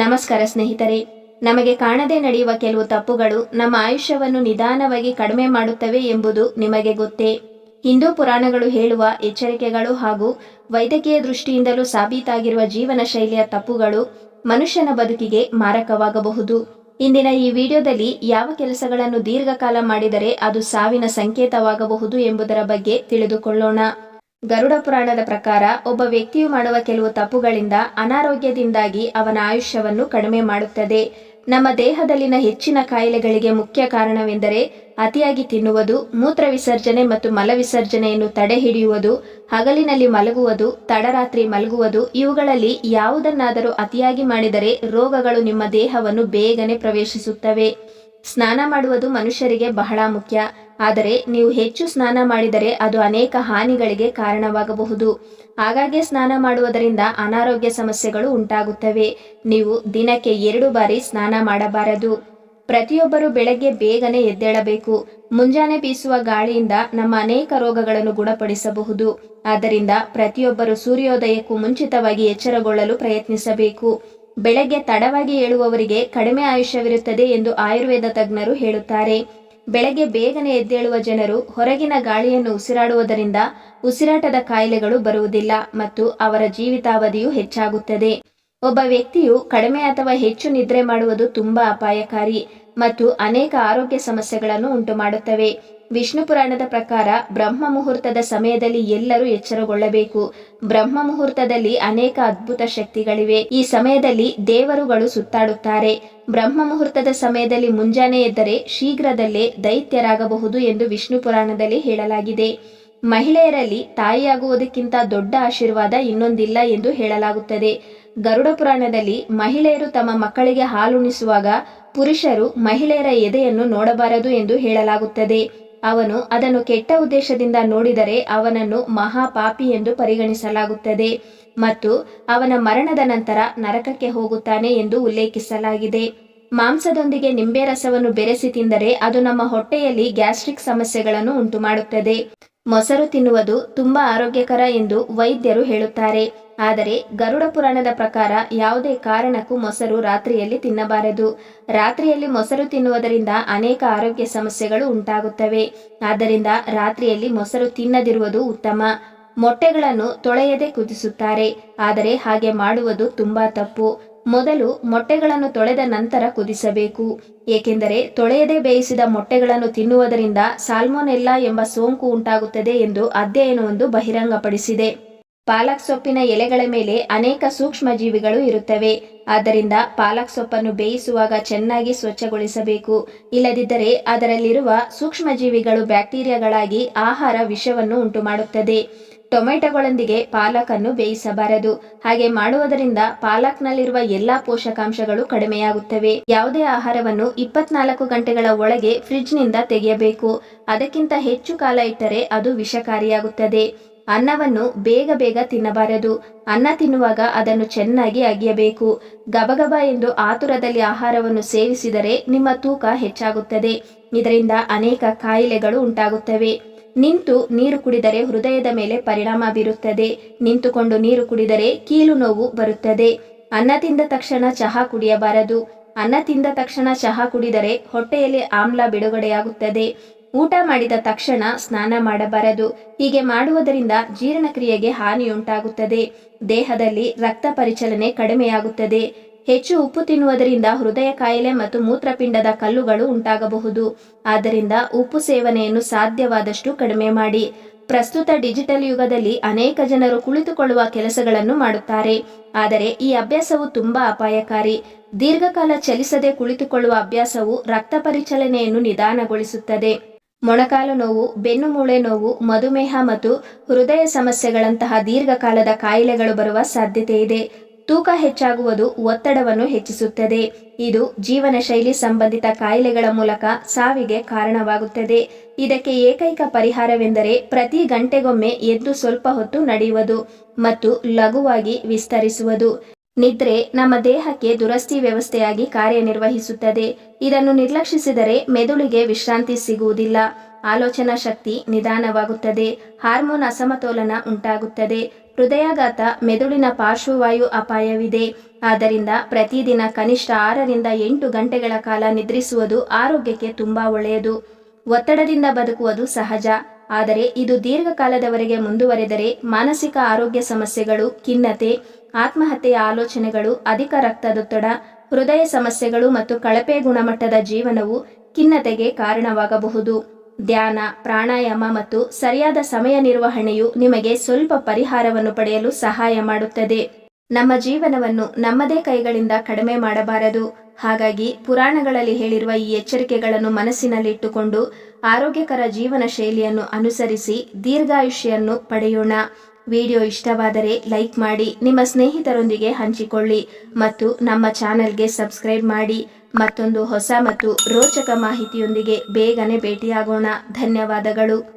ನಮಸ್ಕಾರ ಸ್ನೇಹಿತರೆ, ನಮಗೆ ಕಾಣದೆ ನಡೆಯುವ ಕೆಲವು ತಪ್ಪುಗಳು ನಮ್ಮ ಆಯುಷ್ಯವನ್ನು ನಿಧಾನವಾಗಿ ಕಡಿಮೆ ಮಾಡುತ್ತವೆ ಎಂಬುದು ನಿಮಗೆ ಗೊತ್ತೇ. ಹಿಂದೂ ಪುರಾಣಗಳು ಹೇಳುವ ಎಚ್ಚರಿಕೆಗಳು ಹಾಗೂ ವೈದ್ಯಕೀಯ ದೃಷ್ಟಿಯಿಂದಲೂ ಸಾಬೀತಾಗಿರುವ ಜೀವನ ಶೈಲಿಯ ತಪ್ಪುಗಳು ಮನುಷ್ಯನ ಬದುಕಿಗೆ ಮಾರಕವಾಗಬಹುದು. ಇಂದಿನ ಈ ವಿಡಿಯೋದಲ್ಲಿ ಯಾವ ಕೆಲಸಗಳನ್ನು ದೀರ್ಘಕಾಲ ಮಾಡಿದರೆ ಅದು ಸಾವಿನ ಸಂಕೇತವಾಗಬಹುದು ಎಂಬುದರ ಬಗ್ಗೆ ತಿಳಿದುಕೊಳ್ಳೋಣ. ಗರುಡ ಪುರಾಣದ ಪ್ರಕಾರ ಒಬ್ಬ ವ್ಯಕ್ತಿಯು ಮಾಡುವ ಕೆಲವು ತಪ್ಪುಗಳಿಂದ ಅನಾರೋಗ್ಯದಿಂದಾಗಿ ಅವನ ಆಯುಷ್ಯವನ್ನು ಕಡಿಮೆ ಮಾಡುತ್ತದೆ. ನಮ್ಮ ದೇಹದಲ್ಲಿನ ಹೆಚ್ಚಿನ ಕಾಯಿಲೆಗಳಿಗೆ ಮುಖ್ಯ ಕಾರಣವೆಂದರೆ ಅತಿಯಾಗಿ ತಿನ್ನುವುದು, ಮೂತ್ರ ವಿಸರ್ಜನೆ ಮತ್ತು ಮಲ ವಿಸರ್ಜನೆಯನ್ನು ತಡೆಹಿಡಿಯುವುದು ಹಗಲಿನಲ್ಲಿ ಮಲಗುವುದು, ತಡರಾತ್ರಿ ಮಲಗುವುದು, ಇವುಗಳಲ್ಲಿ ಯಾವುದನ್ನಾದರೂ ಅತಿಯಾಗಿ ಮಾಡಿದರೆ ರೋಗಗಳು ನಿಮ್ಮ ದೇಹವನ್ನು ಬೇಗನೆ ಪ್ರವೇಶಿಸುತ್ತವೆ. ಸ್ನಾನ ಮಾಡುವುದು ಮನುಷ್ಯರಿಗೆ ಬಹಳ ಮುಖ್ಯ. ಆದರೆ ನೀವು ಹೆಚ್ಚು ಸ್ನಾನ ಮಾಡಿದರೆ ಅದು ಅನೇಕ ಹಾನಿಗಳಿಗೆ ಕಾರಣವಾಗಬಹುದು. ಹಾಗಾಗಿ ಸ್ನಾನ ಮಾಡುವುದರಿಂದ ಅನಾರೋಗ್ಯ ಸಮಸ್ಯೆಗಳು ಉಂಟಾಗುತ್ತವೆ. ನೀವು ದಿನಕ್ಕೆ ಎರಡು ಬಾರಿ ಸ್ನಾನ ಮಾಡಬಾರದು. ಪ್ರತಿಯೊಬ್ಬರು ಬೆಳಗ್ಗೆ ಬೇಗನೆ ಎದ್ದೇಳಬೇಕು. ಮುಂಜಾನೆ ಬೀಸುವ ಗಾಳಿಯಿಂದ ನಮ್ಮ ಅನೇಕ ರೋಗಗಳನ್ನು ಗುಣಪಡಿಸಬಹುದು. ಆದ್ದರಿಂದ ಪ್ರತಿಯೊಬ್ಬರು ಸೂರ್ಯೋದಯಕ್ಕೂ ಮುಂಚಿತವಾಗಿ ಎಚ್ಚರಗೊಳ್ಳಲು ಪ್ರಯತ್ನಿಸಬೇಕು. ಬೆಳಗ್ಗೆ ತಡವಾಗಿ ಏಳುವವರಿಗೆ ಕಡಿಮೆ ಆಯುಷ್ಯವಿರುತ್ತದೆ ಎಂದು ಆಯುರ್ವೇದ ತಜ್ಞರು ಹೇಳುತ್ತಾರೆ. ಬೆಳಗ್ಗೆ ಬೇಗನೆ ಎದ್ದೇಳುವ ಜನರು ಹೊರಗಿನ ಗಾಳಿಯನ್ನು ಉಸಿರಾಡುವುದರಿಂದ ಉಸಿರಾಟದ ಕಾಯಿಲೆಗಳು ಬರುವುದಿಲ್ಲ ಮತ್ತು ಅವರ ಜೀವಿತಾವಧಿಯು ಹೆಚ್ಚಾಗುತ್ತದೆ. ಒಬ್ಬ ವ್ಯಕ್ತಿಯು ಕಡಿಮೆ ಅಥವಾ ಹೆಚ್ಚು ನಿದ್ರೆ ಮಾಡುವುದು ತುಂಬಾ ಅಪಾಯಕಾರಿ ಮತ್ತು ಅನೇಕ ಆರೋಗ್ಯ ಸಮಸ್ಯೆಗಳನ್ನು ಉಂಟುಮಾಡುತ್ತವೆ. ವಿಷ್ಣು ಪುರಾಣದ ಪ್ರಕಾರ ಬ್ರಹ್ಮ ಮುಹೂರ್ತದ ಸಮಯದಲ್ಲಿ ಎಲ್ಲರೂ ಎಚ್ಚರಗೊಳ್ಳಬೇಕು. ಬ್ರಹ್ಮ ಮುಹೂರ್ತದಲ್ಲಿ ಅನೇಕ ಅದ್ಭುತ ಶಕ್ತಿಗಳಿವೆ. ಈ ಸಮಯದಲ್ಲಿ ದೇವರುಗಳು ಸುತ್ತಾಡುತ್ತಾರೆ. ಬ್ರಹ್ಮ ಮುಹೂರ್ತದ ಸಮಯದಲ್ಲಿ ಮುಂಜಾನೆ ಎದ್ದರೆ ಶೀಘ್ರದಲ್ಲೇ ದೈತ್ಯರಾಗಬಹುದು ಎಂದು ವಿಷ್ಣು ಪುರಾಣದಲ್ಲಿ ಹೇಳಲಾಗಿದೆ. ಮಹಿಳೆಯರಲ್ಲಿ ತಾಯಿಯಾಗುವುದಕ್ಕಿಂತ ದೊಡ್ಡ ಆಶೀರ್ವಾದ ಇನ್ನೊಂದಿಲ್ಲ ಎಂದು ಹೇಳಲಾಗುತ್ತದೆ. ಗರುಡ ಪುರಾಣದಲ್ಲಿ ಮಹಿಳೆಯರು ತಮ್ಮ ಮಕ್ಕಳಿಗೆ ಹಾಲುಣಿಸುವಾಗ ಪುರುಷರು ಮಹಿಳೆಯರ ಎದೆಯನ್ನು ನೋಡಬಾರದು ಎಂದು ಹೇಳಲಾಗುತ್ತದೆ. ಅವನು ಅದನ್ನು ಕೆಟ್ಟ ಉದ್ದೇಶದಿಂದ ನೋಡಿದರೆ ಅವನನ್ನು ಮಹಾಪಾಪಿ ಎಂದು ಪರಿಗಣಿಸಲಾಗುತ್ತದೆ ಮತ್ತು ಅವನ ಮರಣದ ನಂತರ ನರಕಕ್ಕೆ ಹೋಗುತ್ತಾನೆ ಎಂದು ಉಲ್ಲೇಖಿಸಲಾಗಿದೆ. ಮಾಂಸದೊಂದಿಗೆ ನಿಂಬೆ ರಸವನ್ನು ಬೆರೆಸಿ ತಿಂದರೆ ಅದು ನಮ್ಮ ಹೊಟ್ಟೆಯಲ್ಲಿ ಗ್ಯಾಸ್ಟ್ರಿಕ್ ಸಮಸ್ಯೆಗಳನ್ನು ಉಂಟುಮಾಡುತ್ತದೆ. ಮೊಸರು ತಿನ್ನುವುದು ತುಂಬಾ ಆರೋಗ್ಯಕರ ಎಂದು ವೈದ್ಯರು ಹೇಳುತ್ತಾರೆ. ಆದರೆ ಗರುಡ ಪುರಾಣದ ಪ್ರಕಾರ ಯಾವುದೇ ಕಾರಣಕ್ಕೂ ಮೊಸರು ರಾತ್ರಿಯಲ್ಲಿ ತಿನ್ನಬಾರದು. ರಾತ್ರಿಯಲ್ಲಿ ಮೊಸರು ತಿನ್ನುವುದರಿಂದ ಅನೇಕ ಆರೋಗ್ಯ ಸಮಸ್ಯೆಗಳು ಉಂಟಾಗುತ್ತವೆ. ಆದ್ದರಿಂದ ರಾತ್ರಿಯಲ್ಲಿ ಮೊಸರು ತಿನ್ನದಿರುವುದು ಉತ್ತಮ. ಮೊಟ್ಟೆಗಳನ್ನು ತೊಳೆಯದೆ ಕುದಿಸುತ್ತಾರೆ. ಆದರೆ ಹಾಗೆ ಮಾಡುವುದು ತುಂಬಾ ತಪ್ಪು. ಮೊದಲು ಮೊಟ್ಟೆಗಳನ್ನು ತೊಳೆದ ನಂತರ ಕುದಿಸಬೇಕು. ಏಕೆಂದರೆ ತೊಳೆಯದೆ ಬೇಯಿಸಿದ ಮೊಟ್ಟೆಗಳನ್ನು ತಿನ್ನುವುದರಿಂದ ಸಾಲ್ಮೊನೆಲ್ಲಾ ಎಂಬ ಸೋಂಕು ಉಂಟಾಗುತ್ತದೆ ಎಂದು ಅಧ್ಯಯನವೊಂದು ಬಹಿರಂಗಪಡಿಸಿದೆ. ಪಾಲಕ್ ಸೊಪ್ಪಿನ ಎಲೆಗಳ ಮೇಲೆ ಅನೇಕ ಸೂಕ್ಷ್ಮ ಜೀವಿಗಳು ಇರುತ್ತವೆ. ಆದ್ದರಿಂದ ಪಾಲಕ್ ಸೊಪ್ಪನ್ನು ಬೇಯಿಸುವಾಗ ಚೆನ್ನಾಗಿ ಸ್ವಚ್ಛಗೊಳಿಸಬೇಕು. ಇಲ್ಲದಿದ್ದರೆ ಅದರಲ್ಲಿರುವ ಸೂಕ್ಷ್ಮ ಜೀವಿಗಳು ಬ್ಯಾಕ್ಟೀರಿಯಾಗಳಾಗಿ ಆಹಾರ ವಿಷವನ್ನು ಉಂಟುಮಾಡುತ್ತದೆ. ಟೊಮೆಟೊಗಳೊಂದಿಗೆ ಪಾಲಕನ್ನು ಬೇಯಿಸಬಾರದು. ಹಾಗೆ ಮಾಡುವುದರಿಂದ ಪಾಲಕ್ನಲ್ಲಿರುವ ಎಲ್ಲಾ ಪೋಷಕಾಂಶಗಳು ಕಡಿಮೆಯಾಗುತ್ತವೆ. ಯಾವುದೇ ಆಹಾರವನ್ನು ಇಪ್ಪತ್ನಾಲ್ಕು ಗಂಟೆಗಳ ಒಳಗೆ ಫ್ರಿಡ್ಜ್ನಿಂದ ತೆಗೆಯಬೇಕು. ಅದಕ್ಕಿಂತ ಹೆಚ್ಚು ಕಾಲ ಇಟ್ಟರೆ ಅದು ವಿಷಕಾರಿಯಾಗುತ್ತದೆ. ಅನ್ನವನ್ನು ಬೇಗ ಬೇಗ ತಿನ್ನಬಾರದು. ಅನ್ನ ತಿನ್ನುವಾಗ ಅದನ್ನು ಚೆನ್ನಾಗಿ ಅಗಿಯಬೇಕು. ಗಬಗಬ ಎಂದು ಆತುರದಲ್ಲಿ ಆಹಾರವನ್ನು ಸೇವಿಸಿದರೆ ನಿಮ್ಮ ತೂಕ ಹೆಚ್ಚಾಗುತ್ತದೆ. ಇದರಿಂದ ಅನೇಕ ಕಾಯಿಲೆಗಳು ಉಂಟಾಗುತ್ತವೆ. ನಿಂತು ನೀರು ಕುಡಿದರೆ ಹೃದಯದ ಮೇಲೆ ಪರಿಣಾಮ ಬೀರುತ್ತದೆ. ನಿಂತುಕೊಂಡು ನೀರು ಕುಡಿದರೆ ಕೀಲು ನೋವು ಬರುತ್ತದೆ. ಅನ್ನ ತಿಂದ ತಕ್ಷಣ ಚಹಾ ಕುಡಿಯಬಾರದು. ಅನ್ನ ತಿಂದ ತಕ್ಷಣ ಚಹಾ ಕುಡಿದರೆ ಹೊಟ್ಟೆಯಲ್ಲಿ ಆಮ್ಲ ಬಿಡುಗಡೆಯಾಗುತ್ತದೆ. ಊಟ ಮಾಡಿದ ತಕ್ಷಣ ಸ್ನಾನ ಮಾಡಬಾರದು. ಹೀಗೆ ಮಾಡುವುದರಿಂದ ಜೀರ್ಣಕ್ರಿಯೆಗೆ ಹಾನಿಯುಂಟಾಗುತ್ತದೆ. ದೇಹದಲ್ಲಿ ರಕ್ತ ಪರಿಚಲನೆ ಕಡಿಮೆಯಾಗುತ್ತದೆ. ಹೆಚ್ಚು ಉಪ್ಪು ತಿನ್ನುವುದರಿಂದ ಹೃದಯ ಕಾಯಿಲೆ ಮತ್ತು ಮೂತ್ರಪಿಂಡದ ಕಲ್ಲುಗಳು ಉಂಟಾಗಬಹುದು. ಆದ್ದರಿಂದ ಉಪ್ಪು ಸೇವನೆಯನ್ನು ಸಾಧ್ಯವಾದಷ್ಟು ಕಡಿಮೆ ಮಾಡಿ. ಪ್ರಸ್ತುತ ಡಿಜಿಟಲ್ ಯುಗದಲ್ಲಿ ಅನೇಕ ಜನರು ಕುಳಿತುಕೊಳ್ಳುವ ಕೆಲಸಗಳನ್ನು ಮಾಡುತ್ತಾರೆ. ಆದರೆ ಈ ಅಭ್ಯಾಸವು ತುಂಬಾ ಅಪಾಯಕಾರಿ. ದೀರ್ಘಕಾಲ ಚಲಿಸದೆ ಕುಳಿತುಕೊಳ್ಳುವ ಅಭ್ಯಾಸವು ರಕ್ತ ಪರಿಚಲನೆಯನ್ನು ನಿಧಾನಗೊಳಿಸುತ್ತದೆ. ಮೊಣಕಾಲು ನೋವು, ಬೆನ್ನು ಮೂಳೆ ನೋವು, ಮಧುಮೇಹ ಮತ್ತು ಹೃದಯ ಸಮಸ್ಯೆಗಳಂತಹ ದೀರ್ಘಕಾಲದ ಕಾಯಿಲೆಗಳು ಬರುವ ಸಾಧ್ಯತೆ ಇದೆ. ತೂಕ ಹೆಚ್ಚಾಗುವುದು ಒತ್ತಡವನ್ನು ಹೆಚ್ಚಿಸುತ್ತದೆ. ಇದು ಜೀವನ ಶೈಲಿ ಸಂಬಂಧಿತ ಕಾಯಿಲೆಗಳ ಮೂಲಕ ಸಾವಿಗೆ ಕಾರಣವಾಗುತ್ತದೆ. ಇದಕ್ಕೆ ಏಕೈಕ ಪರಿಹಾರವೆಂದರೆ ಪ್ರತಿ ಗಂಟೆಗೊಮ್ಮೆ ಎದ್ದು ಸ್ವಲ್ಪ ಹೊತ್ತು ನಡೆಯುವುದು ಮತ್ತು ಲಘುವಾಗಿ ವಿಸ್ತರಿಸುವುದು. ನಿದ್ರೆ ನಮ್ಮ ದೇಹಕ್ಕೆ ದುರಸ್ತಿ ವ್ಯವಸ್ಥೆಯಾಗಿ ಕಾರ್ಯನಿರ್ವಹಿಸುತ್ತದೆ. ಇದನ್ನು ನಿರ್ಲಕ್ಷಿಸಿದರೆ ಮೆದುಳಿಗೆ ವಿಶ್ರಾಂತಿ ಸಿಗುವುದಿಲ್ಲ. ಆಲೋಚನಾ ಶಕ್ತಿ ನಿಧಾನವಾಗುತ್ತದೆ. ಹಾರ್ಮೋನ್ ಅಸಮತೋಲನ ಉಂಟಾಗುತ್ತದೆ. ಹೃದಯಾಘಾತ ಮೆದುಳಿನ ಪಾರ್ಶ್ವವಾಯು ಅಪಾಯವಿದೆ. ಆದ್ದರಿಂದ ಪ್ರತಿದಿನ ಕನಿಷ್ಠ ಆರರಿಂದ ಎಂಟು ಗಂಟೆಗಳ ಕಾಲ ನಿದ್ರಿಸುವುದು ಆರೋಗ್ಯಕ್ಕೆ ತುಂಬಾ ಒಳ್ಳೆಯದು. ಒತ್ತಡದಿಂದ ಬದುಕುವುದು ಸಹಜ. ಆದರೆ ಇದು ದೀರ್ಘಕಾಲದವರೆಗೆ ಮುಂದುವರೆದರೆ ಮಾನಸಿಕ ಆರೋಗ್ಯ ಸಮಸ್ಯೆಗಳು, ಖಿನ್ನತೆ, ಆತ್ಮಹತ್ಯೆಯ ಆಲೋಚನೆಗಳು, ಅಧಿಕ ರಕ್ತದೊತ್ತಡ, ಹೃದಯ ಸಮಸ್ಯೆಗಳು ಮತ್ತು ಕಳಪೆ ಗುಣಮಟ್ಟದ ಜೀವನವು ಖಿನ್ನತೆಗೆ ಕಾರಣವಾಗಬಹುದು. ಧ್ಯಾನ, ಪ್ರಾಣಾಯಾಮ ಮತ್ತು ಸರಿಯಾದ ಸಮಯ ನಿರ್ವಹಣೆಯು ನಿಮಗೆ ಸ್ವಲ್ಪ ಪರಿಹಾರವನ್ನು ಪಡೆಯಲು ಸಹಾಯ ಮಾಡುತ್ತದೆ. ನಮ್ಮ ಜೀವನವನ್ನು ನಮ್ಮದೇ ಕೈಗಳಿಂದ ಕಡಿಮೆ ಮಾಡಬಾರದು. ಹಾಗಾಗಿ ಪುರಾಣಗಳಲ್ಲಿ ಹೇಳಿರುವ ಈ ಎಚ್ಚರಿಕೆಗಳನ್ನು ಮನಸ್ಸಿನಲ್ಲಿಟ್ಟುಕೊಂಡು ಆರೋಗ್ಯಕರ ಜೀವನ ಶೈಲಿಯನ್ನು ಅನುಸರಿಸಿ ದೀರ್ಘಾಯುಷ್ಯನ್ನು ಪಡೆಯೋಣ. ವಿಡಿಯೋ ಇಷ್ಟವಾದರೆ ಲೈಕ್ ಮಾಡಿ, ನಿಮ್ಮ ಸ್ನೇಹಿತರೊಂದಿಗೆ ಹಂಚಿಕೊಳ್ಳಿ ಮತ್ತು ನಮ್ಮ ಚಾನೆಲ್ಗೆ ಸಬ್ಸ್ಕ್ರೈಬ್ ಮಾಡಿ. ಮತ್ತೊಂದು ಹೊಸ ಮತ್ತು ರೋಚಕ ಮಾಹಿತಿಯೊಂದಿಗೆ ಬೇಗನೆ ಭೇಟಿಯಾಗೋಣ. ಧನ್ಯವಾದಗಳು.